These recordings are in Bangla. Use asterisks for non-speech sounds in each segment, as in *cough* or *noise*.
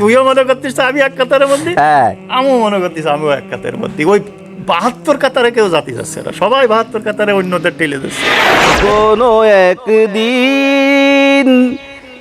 তুইও মনে করতিস আমি এক কাতারের মধ্যে? হ্যাঁ। আমিও মনে করতিস আমিও এক কাতারের মধ্যে। ওই বাহাত্তর কাতারে কেউ জাতি যাচ্ছে না। সবাই বাহাত্তর কাতারে অন্যদের টেলে দিচ্ছে। কোনো একদিন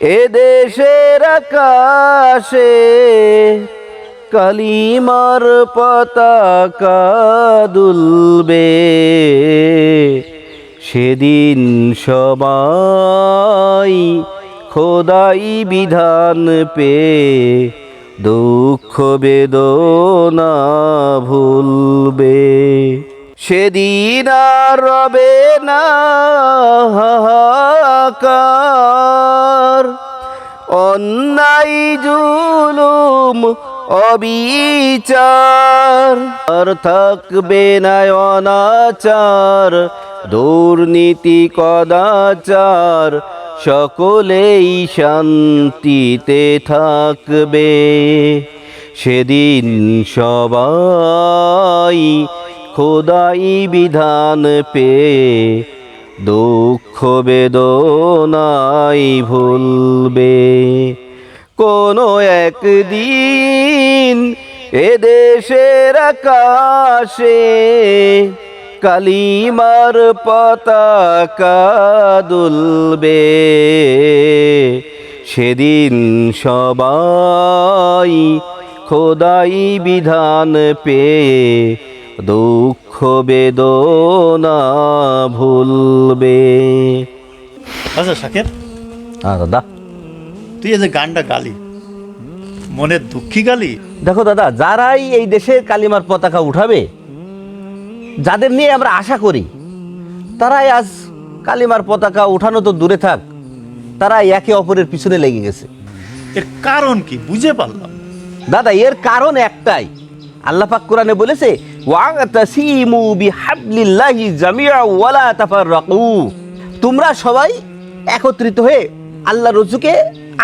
এদেশের আকাশে কালিমার পতাকা দুলবে। সেদিন সবাই খোদাই বিধান পে দুঃখ বেদনা ভুলবে। সেদিন আর রবে না অন্যায়, জুলুম, অবিচার। আর থাকবে না অনাচার, দুর্নীতি, কদাচার সকলেই শান্তিতে থাকবে। সেদিন সবাই খোদাই বিধান পে দুঃখ বেদনাই ভুলবে। কোনো একদিন এদেশের আকাশে কালিমার পতাকা দুলবে। সেদিন সবাই খোদাই বিধান পেয়ে দুঃখ বেদনা ভুলবে। আচ্ছা সাকেব হ্যাঁ দাদা। তুই এই যে গানটা গালি মনের দুঃখী গালি? দেখো দাদা যারাই এই দেশের কালিমার পতাকা উঠাবে যাদের নিয়ে আমরা আশা করি তারাই আজ কালিমার পতাকা উঠানো তো দূরে থাক তারা একে অপরের পিছনে লেগে গেছে। এর কারণ কি বুঝে পারলাম। দাদা এর কারণ একটাই। আল্লাহ পাক কোরআনে বলেছে ওয়াগতাসিমু বিহাবলিল্লাহি জামিআ ওয়ালা তাফাররাকু। তোমরা সবাই একত্রিত হয়ে আল্লাহ রজ্জুকে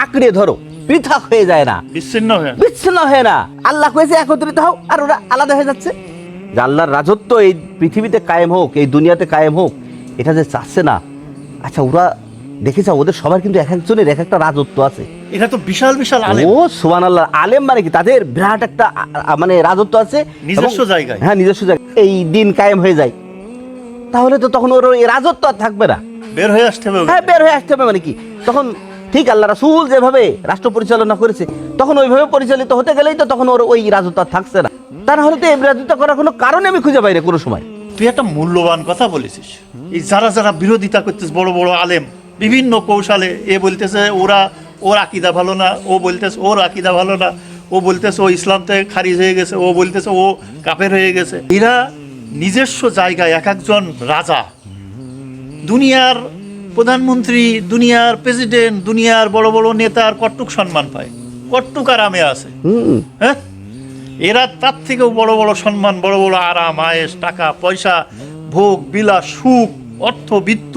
আঁকড়ে ধরো পৃথক হয়ে যায় না। বিচ্ছিন্ন হয়ে বিচ্ছিন্ন হয় না। আল্লাহ কয়েছে একত্রিত হও আর ওরা আলাদা হয়ে যাচ্ছে। যে আল্লাহর রাজত্ব এই পৃথিবীতে কায়েম হোক এই দুনিয়াতে কায়েম হোক এটা যে চাচ্ছে না। আচ্ছা ওরা দেখেছ ওদের সবার কিন্তু এক একজনের এক একটা রাজত্ব আছে। এটা তো বিশাল বিশাল আলেম। ও সুবান আল্লাহ আলেম মানে কি? তাদের বিরাট একটা মানে রাজত্ব আছে নিজস্ব জায়গায়। হ্যাঁ নিজস্ব জায়গায়। এই দিন কায়েম হয়ে যায়। তাহলে তো তখন ওর এই রাজত্ব আর থাকবে না। বের হয়ে আসতে হবে হ্যাঁ বের হয়ে আসতে হবে মানে কি? তখন ঠিক আল্লাহ রাসূল যেভাবে রাষ্ট্র পরিচালনা করেছে তখন ওইভাবে পরিচালিত হতে গেলেই তো তখন ওর ওই রাজত্ব আর থাকছে না। তা না হলে তো এই করার কোনো কারণে আমি খুঁজে পাই না কোনো সময়। তুই একটা মূল্যবান কথা বলেছিস। এই যারা যারা বিরোধিতা করতেছ বড় বড় আলেম বিভিন্ন কৌশলে এ বলতেছে ওরা ওর আকিদা ভালো না ও বলতেছে ওর আকিদা ভালো না ও বলতেছে ও ইসলাম থেকে খারিজ হয়ে গেছে ও বলতেছে ও কাফের হয়ে গেছে। এরা নিজস্ব জায়গায় এক একজন রাজা। দুনিয়ার প্রধানমন্ত্রী দুনিয়ার প্রেসিডেন্ট দুনিয়ার বড় বড় নেতার কট্টুক সম্মান পায়। কট্টুক আরামে আছে। হ্যাঁ? এরা তার থেকেও বড় বড় সম্মান বড় বড় আরাম আয়েস টাকা পয়সা ভোগ বিলাস সুখ অর্থ বিত্ত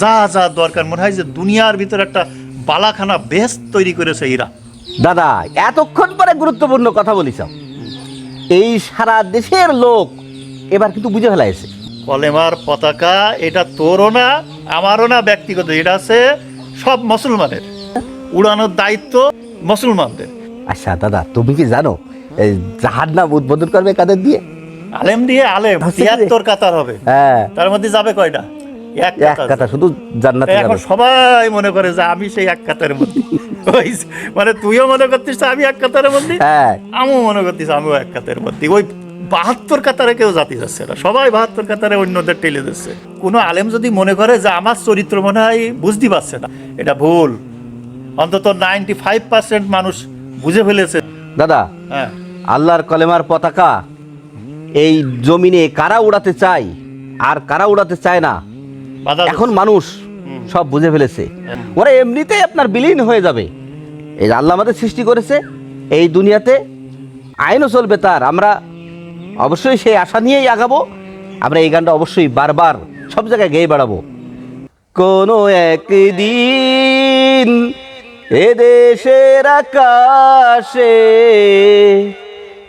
যা যা দরকার। মনে হয় যে দুনিয়ার ভিতরে একটা বালাখানা বেশ তৈরি করেছে এরা। দাদা এতক্ষণ পরে গুরুত্বপূর্ণ কথা বলিস এই সারা দেশের লোক এবার কিন্তু বুঝে ফেলাইছে। কলেমার পতাকা এটা তোরও না আমারও না ব্যক্তিগত। এটা আছে সব মুসলমানের। উড়ানোর দায়িত্ব মুসলমানদের। আচ্ছা দাদা তুমি কি জানো এই নাম উদ্বোধন করবে কাদের দিয়ে? আলেম দিয়ে আলেম তিয়াত্তর কাতার হবে। হ্যাঁ। তার মধ্যে যাবে কয়টা? এক কাতার। শুধু জান্নাতে এখন সবাই মনে করে যে আমি সেই এক কাতারের মধ্যে *laughs* ওই মানে তুইও মনে করতিস আমি এক কাতারের মধ্যে হ্যাঁ। আমিও মনে করতিস আমিও এক কাতারের মধ্যে ওই বাহাত্তর কাতারে কেউ জাতি যাচ্ছে না। সবাই বাহাত্তর কাতারে অন্যদের টেলে দিচ্ছে। কোনো আলেম যদি মনে করে যে আমার চরিত্র মনে হয় বুঝতে পারছে না এটা ভুল। অন্তত নাইনটি ফাইভ পার্সেন্ট মানুষ বুঝে ফেলেছে। দাদা হ্যাঁ। আল্লাহর কলেমার পতাকা। এই জমিনে কারা উড়াতে চায়? আর কারা উড়াতে চায় না? এখন মানুষ সব বুঝে ফেলেছে। ওরা এমনিতেই আপনার বিলীন হয়ে যাবে। এই আল্লাহ আমাদের সৃষ্টি করেছে এই দুনিয়াতে আইনও চলবে তার। আমরা অবশ্যই সেই আশা নিয়েই আগাবো। আমরা এই গানটা অবশ্যই বারবার সব জায়গায় গেয়ে বেড়াবো। কোনো একদিন এদেশের আকাশে